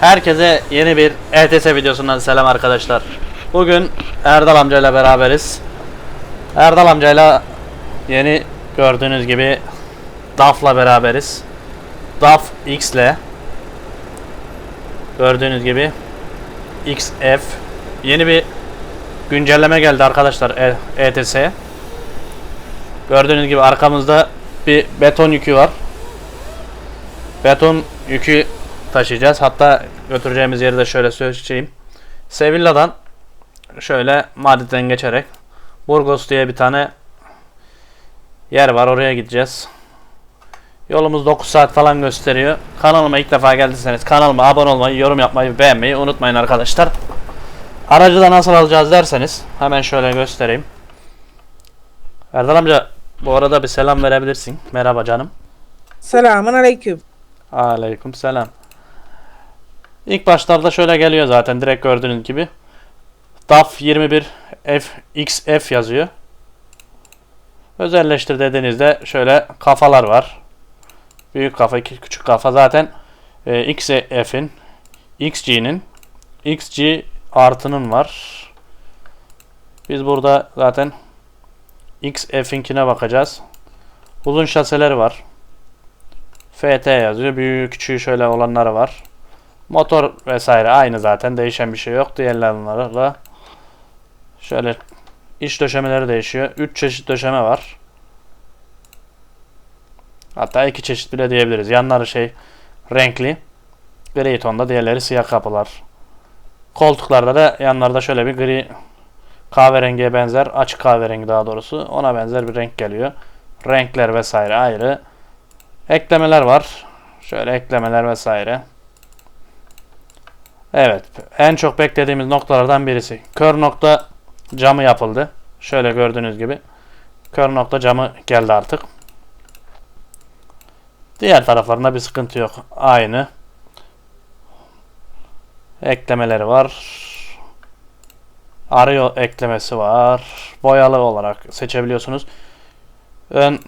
Herkese yeni bir ETS videosundan selam arkadaşlar. Bugün Erdal amcayla beraberiz. Erdal amcayla yeni gördüğünüz gibi DAF'la beraberiz. DAF X ile gördüğünüz gibi XF yeni bir güncelleme geldi arkadaşlar E- ETS'ye. Gördüğünüz gibi arkamızda bir beton yükü var. Beton yükü taşıyacağız. Hatta götüreceğimiz yeri de şöyle söyleyeyim. Sevilla'dan şöyle Madrid'den geçerek Burgos diye bir tane yer var. Oraya gideceğiz. Yolumuz 9 saat falan gösteriyor. Kanalıma ilk defa geldiyseniz kanalıma abone olmayı, yorum yapmayı, beğenmeyi unutmayın arkadaşlar. Aracı da nasıl alacağız derseniz hemen şöyle göstereyim. Erdal amca bu arada bir selam verebilirsin. Merhaba canım. Selamun aleyküm. Aleyküm selam. İlk başlarda şöyle geliyor zaten direkt gördüğünüz gibi. DAF 21 FXF yazıyor. Özelleştir dediğinizde şöyle kafalar var. Büyük kafa, küçük kafa zaten e, XF'in, XG'nin, XG artının var. Biz burada zaten XF'inkine bakacağız. Uzun şaseleri var. FT yazıyor. Büyük küçüğü şöyle olanları var. Motor vesaire aynı zaten. Değişen bir şey yok. Diğerlerle şöyle iç döşemeleri değişiyor. 3 çeşit döşeme var. Hatta iki çeşit bile diyebiliriz. Yanları şey renkli. Gri tonda diğerleri siyah kapılar. Koltuklarda da yanlarda şöyle bir gri kahverengiye benzer açık kahverengi daha doğrusu ona benzer bir renk geliyor. Renkler vesaire ayrı. Eklemeler var. Şöyle eklemeler vesaire. Evet. En çok beklediğimiz noktalardan birisi. Kör nokta camı yapıldı. Şöyle gördüğünüz gibi. Kör nokta camı geldi artık. Diğer taraflarında bir sıkıntı yok. Aynı. Eklemeleri var. Arıyor eklemesi var. Boyalı olarak seçebiliyorsunuz. Ön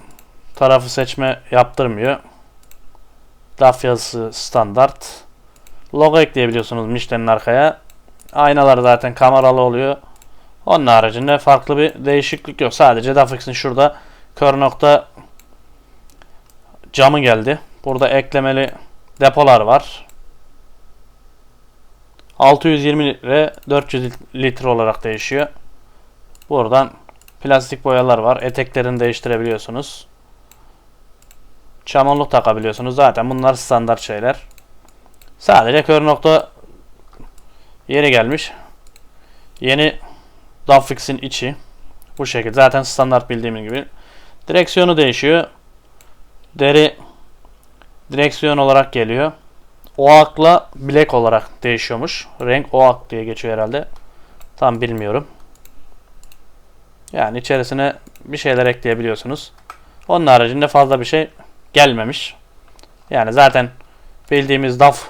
tarafı seçme yaptırmıyor. DAF yazısı standart. Logo ekleyebiliyorsunuz Michelin'in arkaya. Aynalar zaten kameralı oluyor. Onun haricinde farklı bir değişiklik yok. Sadece DAFX'in şurada kör nokta camı geldi. Burada eklemeli depolar var. 620 litre 400 litre olarak değişiyor. Buradan plastik boyalar var. Eteklerini değiştirebiliyorsunuz. Çamurluk takabiliyorsunuz. Zaten bunlar standart şeyler. Sadece kör nokta yeri gelmiş. Yeni Duffix'in içi. Bu şekilde. Zaten standart bildiğimiz gibi. Direksiyonu değişiyor. Deri direksiyon olarak geliyor. Oak'la Black olarak değişiyormuş. Renk Oak diye geçiyor herhalde. Tam bilmiyorum. Yani içerisine bir şeyler ekleyebiliyorsunuz. Onun haricinde fazla bir şey gelmemiş. Yani zaten bildiğimiz DAF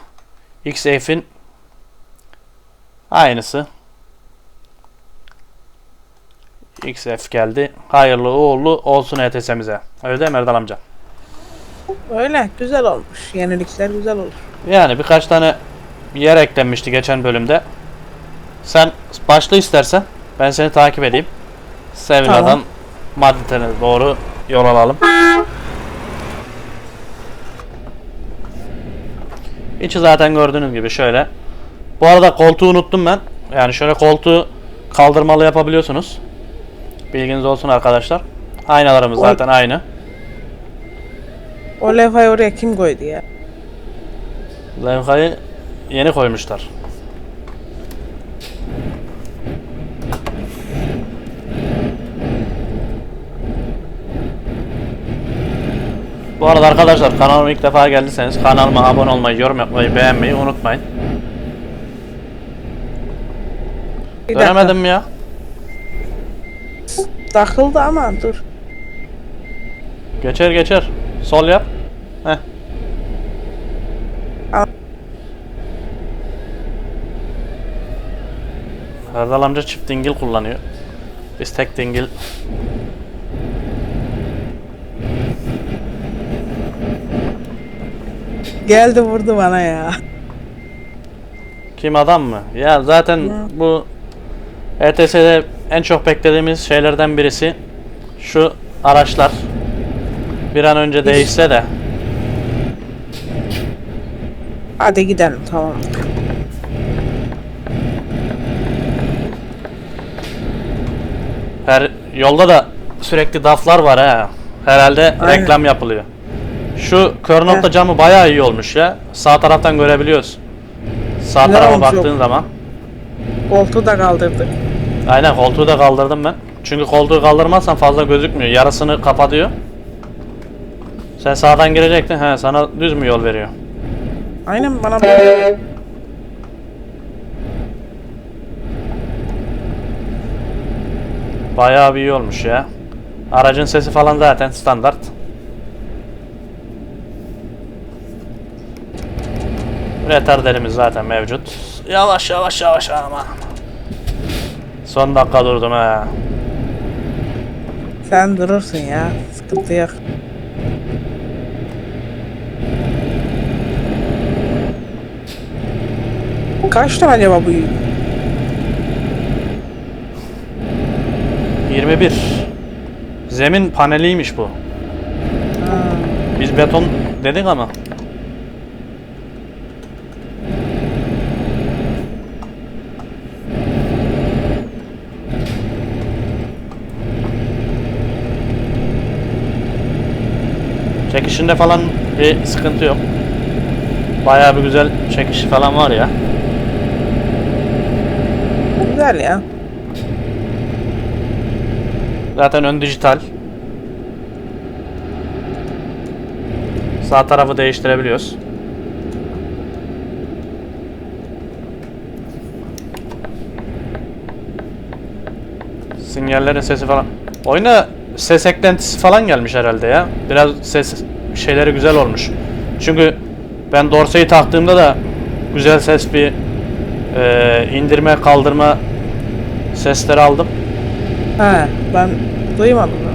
XF'in aynısı. XF geldi. Hayırlı uğurlu olsun ETS'mize. Öyle değil mi Erdal amca? Öyle güzel olmuş. Yenilikler güzel olur. Yani birkaç tane yer eklenmişti geçen bölümde. Sen başla istersen. Ben seni takip edeyim. Sevilla'dan Tamam. Madrid'e doğru yol alalım. İçi zaten gördüğünüz gibi şöyle. Bu arada koltuğu unuttum ben. Yani şöyle koltuğu kaldırmalı yapabiliyorsunuz. Bilginiz olsun arkadaşlar. Aynalarımız Oy. zaten aynı. O levhayı oraya kim koydu ya? Levhayı yeni koymuşlar. Bu arada arkadaşlar kanalıma ilk defa geldiyseniz kanalıma abone olmayı, yorum yapmayı, beğenmeyi unutmayın. Bir Dönemedim mi ya? dakika. Takıldı ama dur. Geçer geçer. Sol yap. Heh. Al. Erdal amca çift dingil kullanıyor. Biz tek dingil. Geldi vurdu bana ya. Kim adam mı? Ya zaten Hı. bu ETS'de en çok beklediğimiz şeylerden birisi şu araçlar bir an önce değişse de Hadi gidelim tamam. her yolda da sürekli daflar var ha. Herhalde Aynen. reklam yapılıyor. Şu kör nokta Heh. camı bayağı iyi olmuş ya. Sağ taraftan görebiliyoruz. Sağ Güzel tarafa olmuş, baktığın yok. zaman. Koltuğu da kaldırdık. Aynen koltuğu da kaldırdım ben. Çünkü koltuğu kaldırmazsan fazla gözükmüyor. Yarısını kapatıyor. Sen sağdan girecektin. He sana düz mü yol veriyor? Aynen bana böyle. Bayağı bir iyi olmuş ya. Aracın sesi falan zaten standart. Retarderimiz zaten mevcut. Yavaş yavaş yavaş ama. Son dakika durdum ha. Sen durursun ya. Sıkıntı yok. Kaç ton acaba bu yük? 21. Zemin paneliymiş bu. Ha, Biz beton dedik ama. Çekişinde falan bir sıkıntı yok. Bayağı bir güzel çekişi falan var ya. güzel ya. Zaten ön dijital. Sağ tarafı değiştirebiliyoruz. Sinyallerin sesi falan. Oyuna ses eklentisi falan gelmiş herhalde ya. Biraz ses şeyleri güzel olmuş. Çünkü ben Dorsey'i taktığımda da güzel ses bir e, indirme kaldırma sesleri aldım. He ben duymadım. ya.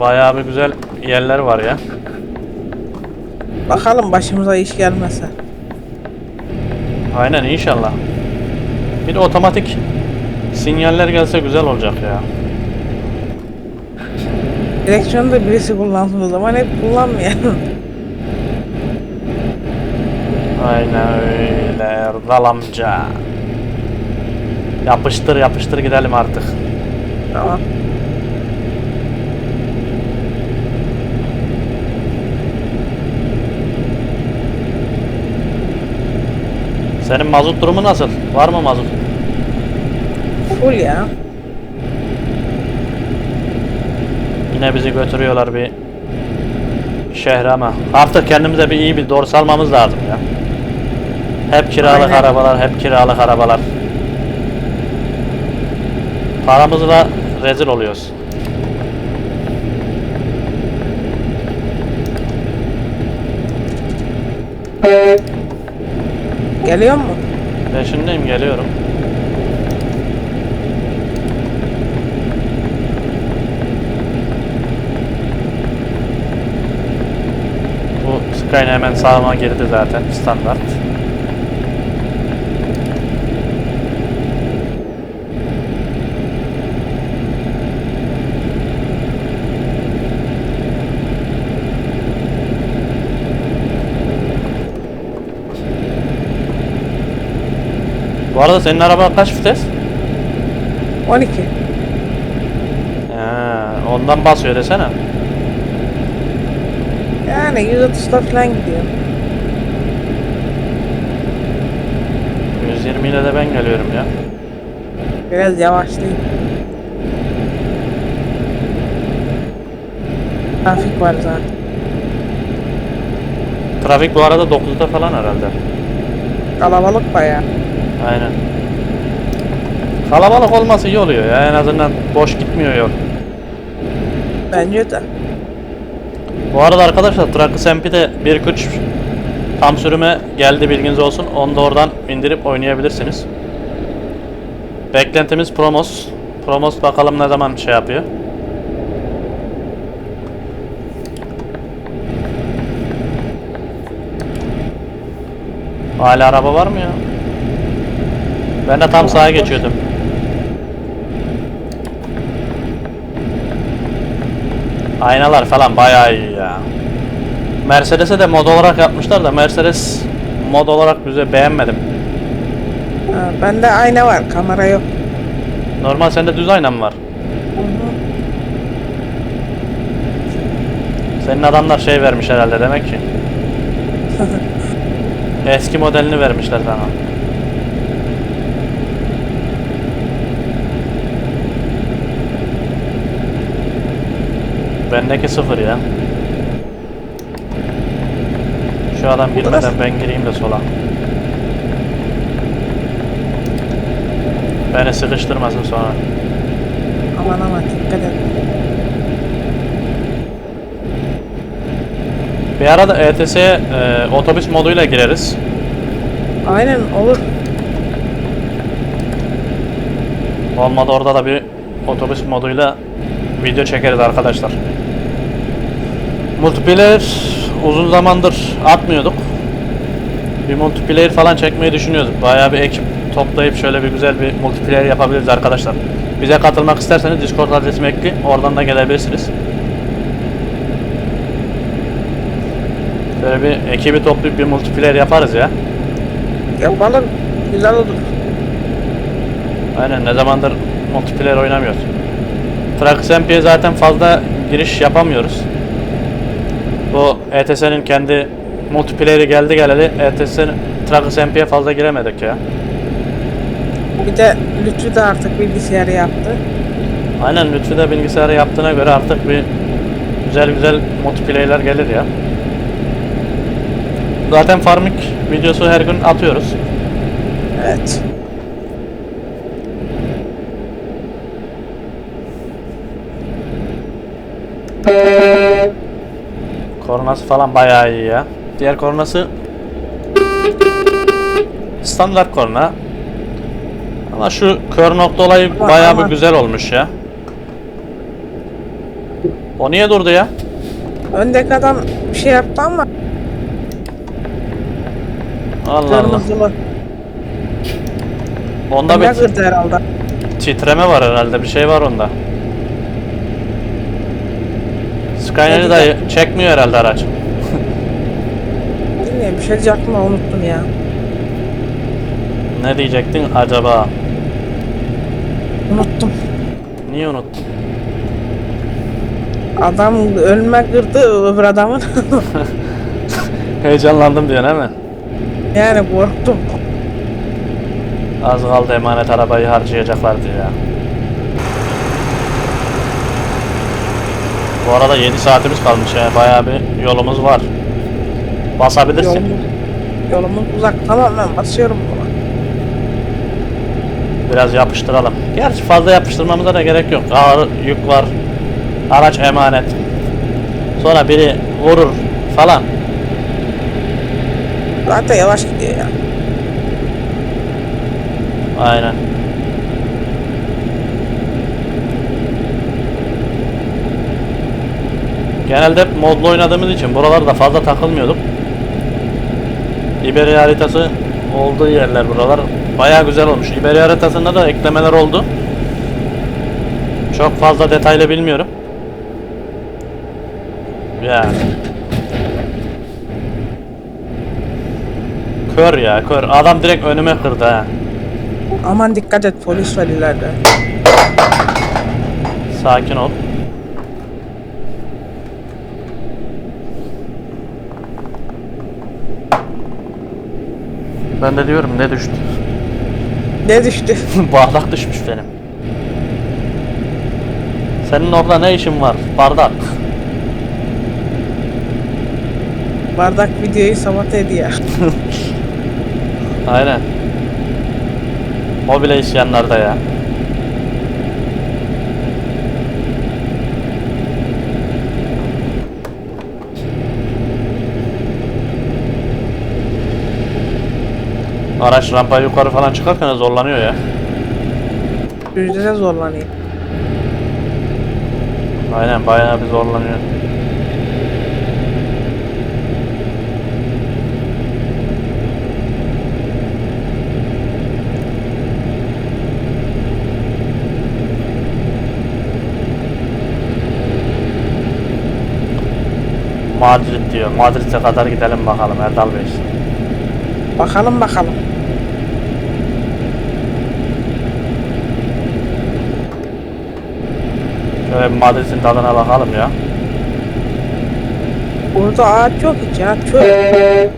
Bayağı bir güzel yerler var ya. Bakalım başımıza iş gelmese. Aynen inşallah. Bir de otomatik sinyaller gelse güzel olacak ya. Direksiyonu da birisi kullansın o zaman hep kullanmayalım. Aynen öyle Erdal amca. Yapıştır yapıştır gidelim artık. tamam. Senin mazot durumu nasıl? Var mı mazot? Full ya. Yine bizi götürüyorlar bir şehre ama artık kendimize bir iyi bir dors almamız lazım ya. Hep kiralık Aynen. arabalar, hep kiralık arabalar. Paramızla rezil oluyoruz. Geliyor mu? Peşindeyim geliyorum. Bu Skyline hemen sağıma girdi zaten standart. Bu arada senin araba kaç vites? 12. Ha, ondan basıyor desene. Yani 130'da falan gidiyor. 120 ile de ben geliyorum ya. Biraz yavaşlayayım. Trafik var zaten. Trafik bu arada 9'da falan herhalde. Kalabalık bayağı. Aynen. Kalabalık olması iyi oluyor ya. En azından boş gitmiyor yol. Bence de. Bu arada arkadaşlar Trakı Sempi'de 1.3 tam sürüme geldi bilginiz olsun. Onu da oradan indirip oynayabilirsiniz. Beklentimiz Promos. Promos bakalım ne zaman şey yapıyor. Hala araba var mı ya? Ben de tam sağa geçiyordum. Aynalar falan bayağı iyi ya. Mercedes'e de mod olarak yapmışlar da Mercedes mod olarak güzel beğenmedim. Ha, bende ayna var, kamera yok. Normal sende düz ayna mı var? Hı hı. Senin adamlar şey vermiş herhalde demek ki. Eski modelini vermişler sana. Bendeki sıfır ya. Şu adam girmeden ben gireyim de sola. Beni sıkıştırmasın sonra. Aman aman dikkat et. Bir arada ETS'ye e, otobüs moduyla gireriz. Aynen olur. Olmadı orada da bir otobüs moduyla video çekeriz arkadaşlar. Multiplayer uzun zamandır atmıyorduk. Bir multiplayer falan çekmeyi düşünüyorduk. Bayağı bir ekip toplayıp şöyle bir güzel bir multiplayer yapabiliriz arkadaşlar. Bize katılmak isterseniz Discord adresimi ekli. Oradan da gelebilirsiniz. Böyle bir ekibi toplayıp bir multiplayer yaparız ya. Yapalım. Güzel olur. Aynen ne zamandır multiplayer oynamıyoruz. Trax MP'ye zaten fazla giriş yapamıyoruz. Bu ETS'nin kendi multiplayer'i geldi geleli ETS'nin Trax MP'ye fazla giremedik ya. Bir de Lütfü de artık bilgisayarı yaptı. Aynen Lütfü de bilgisayarı yaptığına göre artık bir güzel güzel multiplayer'ler gelir ya. Zaten Farming videosu her gün atıyoruz. Evet. Kornası falan bayağı iyi ya. Diğer kornası standart korna. Ama şu kör nokta olayı bayağı bir güzel olmuş ya. O niye durdu ya? Öndeki adam bir şey yaptı ama Allah Allah. kırmızılı. Onda Ne bir kırdı herhalde. titreme var herhalde. Bir şey var onda. Ne de çekmiyor herhalde araç. Bilmiyorum bir şey diyecektim ama unuttum ya. Ne diyecektin acaba? Unuttum. Niye unuttun? Adam ölme kırdı öbür adamın. Heyecanlandım diyor değil mi? yani korktum. Az kaldı emanet arabayı harcayacaklardı ya. Bu arada 7 saatimiz kalmış ya. Bayağı bir yolumuz var. Basabilirsin. Yolumuz, yolumuz uzak. Tamam ben basıyorum buna. Biraz yapıştıralım. Gerçi fazla yapıştırmamıza da gerek yok. Ağır yük var. Araç emanet. Sonra biri vurur falan. Zaten yavaş gidiyor ya. Aynen. Genelde hep modlu oynadığımız için buralarda fazla takılmıyorduk. İberya haritası olduğu yerler buralar. Baya güzel olmuş. İberya haritasında da eklemeler oldu. Çok fazla detaylı bilmiyorum. Yani. Kör ya kör. Adam direkt önüme kırdı ha. Aman dikkat et polis var ileride. Sakin ol. Ben de diyorum ne düştü? Ne düştü? Bardak düşmüş benim. Senin orada ne işin var? Bardak. Bardak videoyu sabote ediyor. Aynen. Mobile isyanlar da ya. Araç rampa yukarı falan çıkarken zorlanıyor ya. Yüzdüze zorlanayım. Aynen bayağı bir zorlanıyor. Madrid diyor. Madrid'e kadar gidelim bakalım Erdal Bey. Bakalım bakalım. Şöyle bir Madrid'in tadına bakalım ya. Burada ağaç yok hiç ya. Çöl.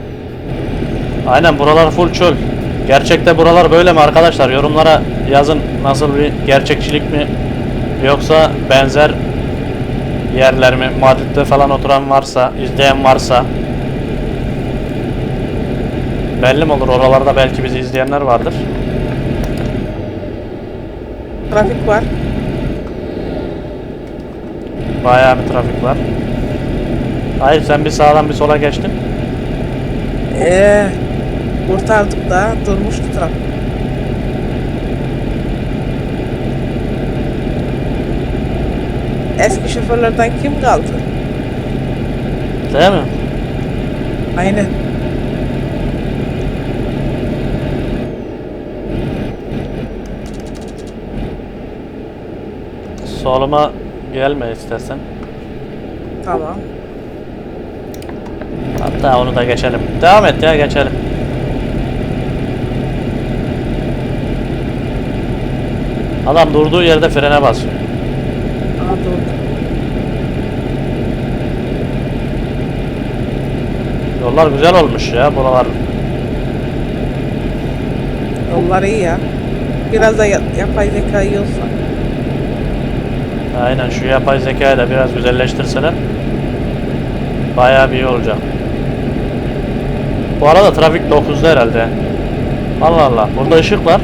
Aynen buralar full çöl. Gerçekte buralar böyle mi arkadaşlar? Yorumlara yazın nasıl bir gerçekçilik mi yoksa benzer yerler mi? Madrid'de falan oturan varsa, izleyen varsa belli mi olur? Oralarda belki bizi izleyenler vardır. Trafik var. Bayağı bir trafik var. Hayır sen bir sağdan bir sola geçtin. Eee. Kurtardık da durmuştu trafik. Eski şoförlerden kim kaldı? Değil mi? Aynen. Soluma gelme istersen. Tamam. Hatta onu da geçelim. Devam et ya geçelim. Adam durduğu yerde frene basıyor. Aa dur. Yollar güzel olmuş ya buralar. Yollar iyi ya. Biraz da ya- yapay zeka iyi olsa. Aynen şu yapay zekayı da biraz güzelleştirseler bayağı bir iyi olacak. Bu arada trafik 9'da herhalde. Allah Allah. Burada ışık var.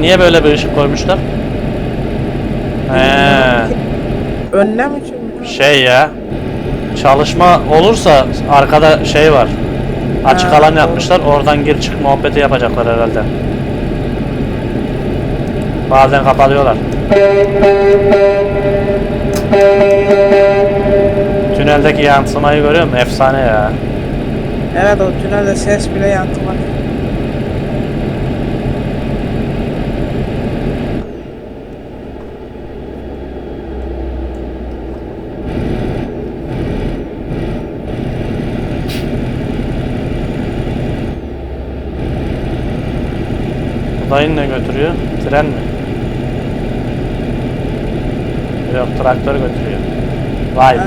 Niye böyle bir ışık koymuşlar? He. Önlem için mi? Şey ya. Çalışma olursa arkada şey var. Açık Ha, alan yapmışlar. Oradan gir çık muhabbeti yapacaklar herhalde. Bazen kapatıyorlar. Tüneldeki yansımayı görüyor musun? Efsane ya. Evet o tünelde ses bile yankılar. Dayın ne götürüyor? Tren mi? Yok traktör götürüyor. Vay be.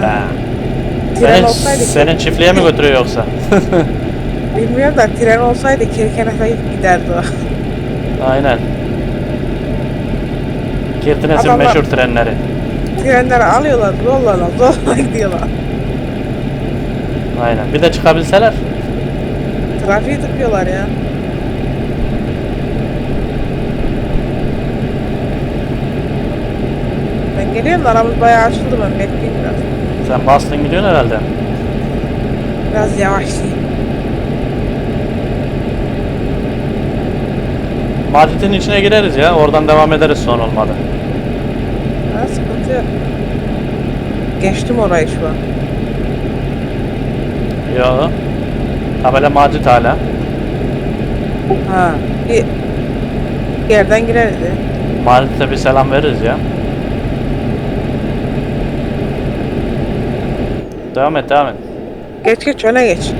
Tren Senin, olsaydı senin çiftliğe mi götürüyor yoksa? bilmiyorum da tren olsaydı Kirkenes'e giderdi o. Aynen. Kirtines'in Adamlar- meşhur trenleri. Trenleri alıyorlar yollarla zorla gidiyorlar. Aynen. Bir de çıkabilseler. Trafiği tıkıyorlar ya. Ben geliyorum da aramız bayağı açıldı ben bekleyeyim biraz. Sen bastın gidiyorsun herhalde. Biraz yavaşlayayım. Madrid'in içine gireriz ya. Oradan devam ederiz son olmadı. Ha, sıkıntı yok. Geçtim orayı şu an. Yo. Tabela Madrid hala. Ha, bir yerden gireriz ya. Madrid'e bir selam veririz ya. Devam et devam et. Geç geç öne geç.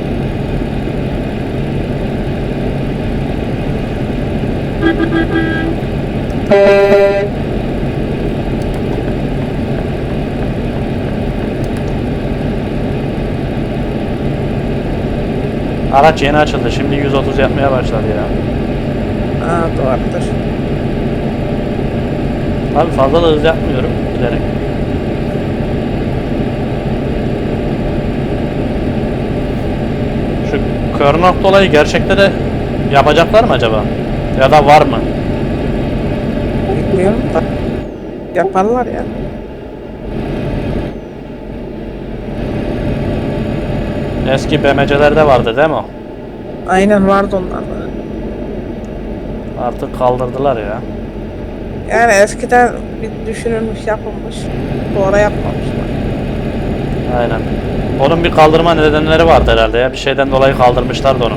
Araç yeni açıldı. Şimdi 130 yapmaya başladı ya. Ha doğrudur. Abi fazla da hız yapmıyorum bilerek. Şu kör nokta olayı gerçekte de yapacaklar mı acaba? Ya da var mı? Bilmiyorum da. Yaparlar ya. Eski BMC'lerde vardı değil mi o? Aynen vardı onlarda. Artık kaldırdılar ya. Yani eskiden bir düşünülmüş yapılmış. Sonra yapmamışlar. Aynen. Onun bir kaldırma nedenleri vardı herhalde ya. Bir şeyden dolayı kaldırmışlardı onu.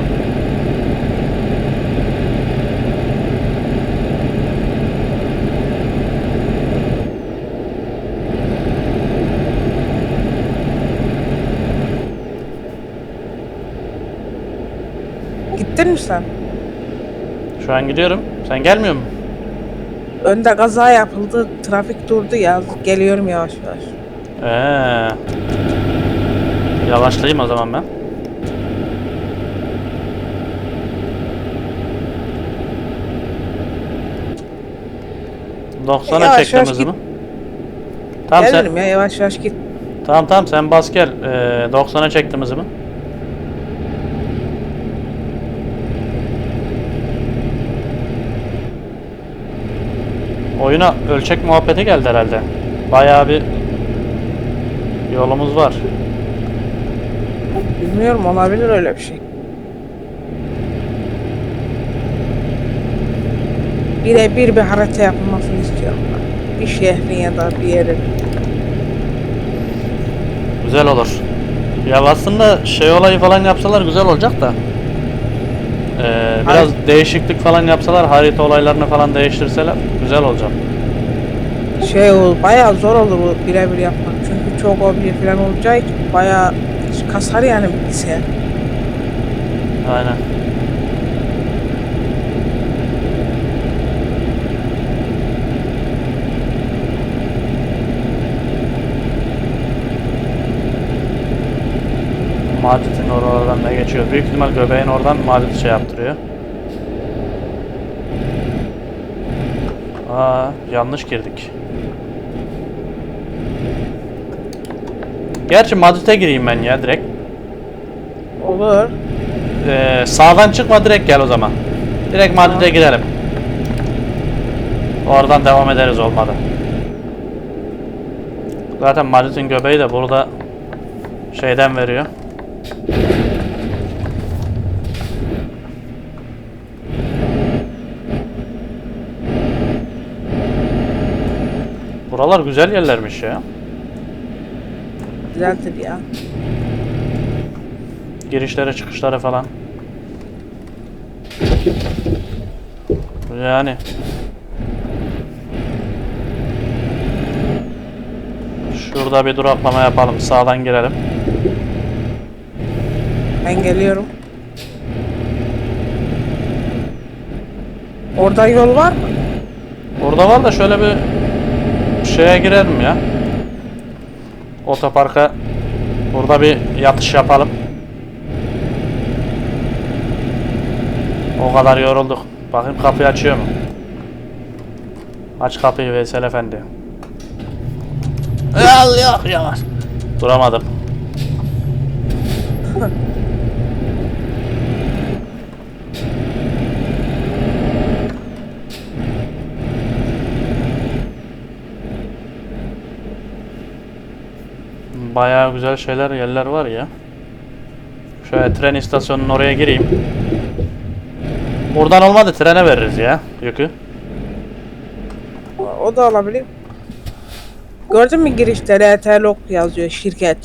Gittin mi sen? Şu an gidiyorum. Sen gelmiyor musun? Önde kaza yapıldı. Trafik durdu ya. Geliyorum yavaş yavaş. Ee. Yavaşlayayım o zaman ben. Doksana Yavaş çektim yavaş hızımı. Tamam sen, ya yavaş yavaş git. tamam tamam sen bas gel. Ee, 90'a çektim hızımı. Oyuna ölçek muhabbeti geldi herhalde. Bayağı bir yolumuz var. Bilmiyorum olabilir öyle bir şey. Birebir bir harita yapılmasını istiyorum ben. Bir şehrin ya da bir yerin. Güzel olur. Ya aslında şey olayı falan yapsalar güzel olacak da. Ee, biraz değişiklik falan yapsalar, harita olaylarını falan değiştirseler güzel olacak. Şey ol, bayağı zor olur bu birebir yapmak. Çünkü çok obje falan olacağı için bayağı kasar yani bilgisayar. Aynen. Madrid'in oralardan da geçiyor. Büyük ihtimal göbeğin oradan Madrid şey yaptırıyor. Aa, yanlış girdik. Gerçi Madrid'e gireyim ben ya direkt. Olur. Ee, sağdan çıkma direkt gel o zaman. Direkt Madrid'e gidelim. Oradan devam ederiz olmadı. Zaten Madrid'in göbeği de burada şeyden veriyor. Buralar güzel yerlermiş ya. Güzeldir ya. Girişlere çıkışlara falan. Yani. Şurada bir duraklama yapalım. Sağdan girelim. Ben geliyorum. Oradan yol var mı? Orada var da şöyle bir şeye girelim ya. Otoparka burada bir yatış yapalım. O kadar yorulduk. Bakayım kapıyı açıyor mu? Aç kapıyı Veysel Efendi. Al yok yavaş. Duramadım. Bayağı güzel şeyler yerler var ya. Şöyle tren istasyonunun oraya gireyim. Buradan olmadı trene veririz ya yükü. O da olabilir. Gördün mü girişte RT Log yazıyor şirket.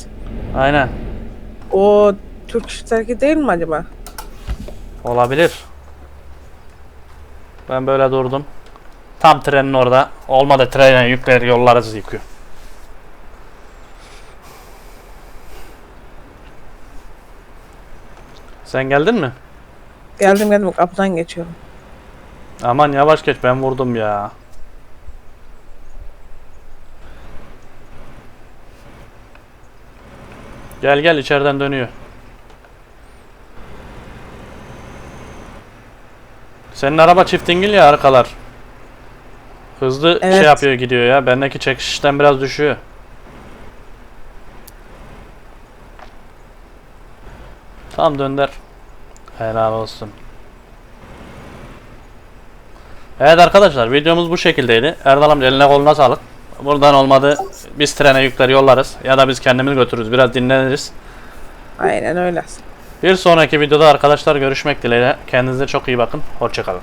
Aynen. O Türk şirketi değil mi acaba? Olabilir. Ben böyle durdum. Tam trenin orada. Olmadı trene yükleri yollarız yükü. Sen geldin mi? Geldim geldim kapıdan geçiyorum. Aman yavaş geç ben vurdum ya. Gel gel içeriden dönüyor. Senin araba çift dingil ya arkalar. Hızlı şey Evet. yapıyor gidiyor ya. Bendeki çekişten biraz düşüyor. Tam dönder. Helal olsun. Evet arkadaşlar videomuz bu şekildeydi. Erdal amca eline koluna sağlık. Buradan olmadı biz trene yükleri yollarız ya da biz kendimiz götürürüz biraz dinleniriz. Aynen öyle. Bir sonraki videoda arkadaşlar görüşmek dileğiyle. Kendinize çok iyi bakın. Hoşçakalın.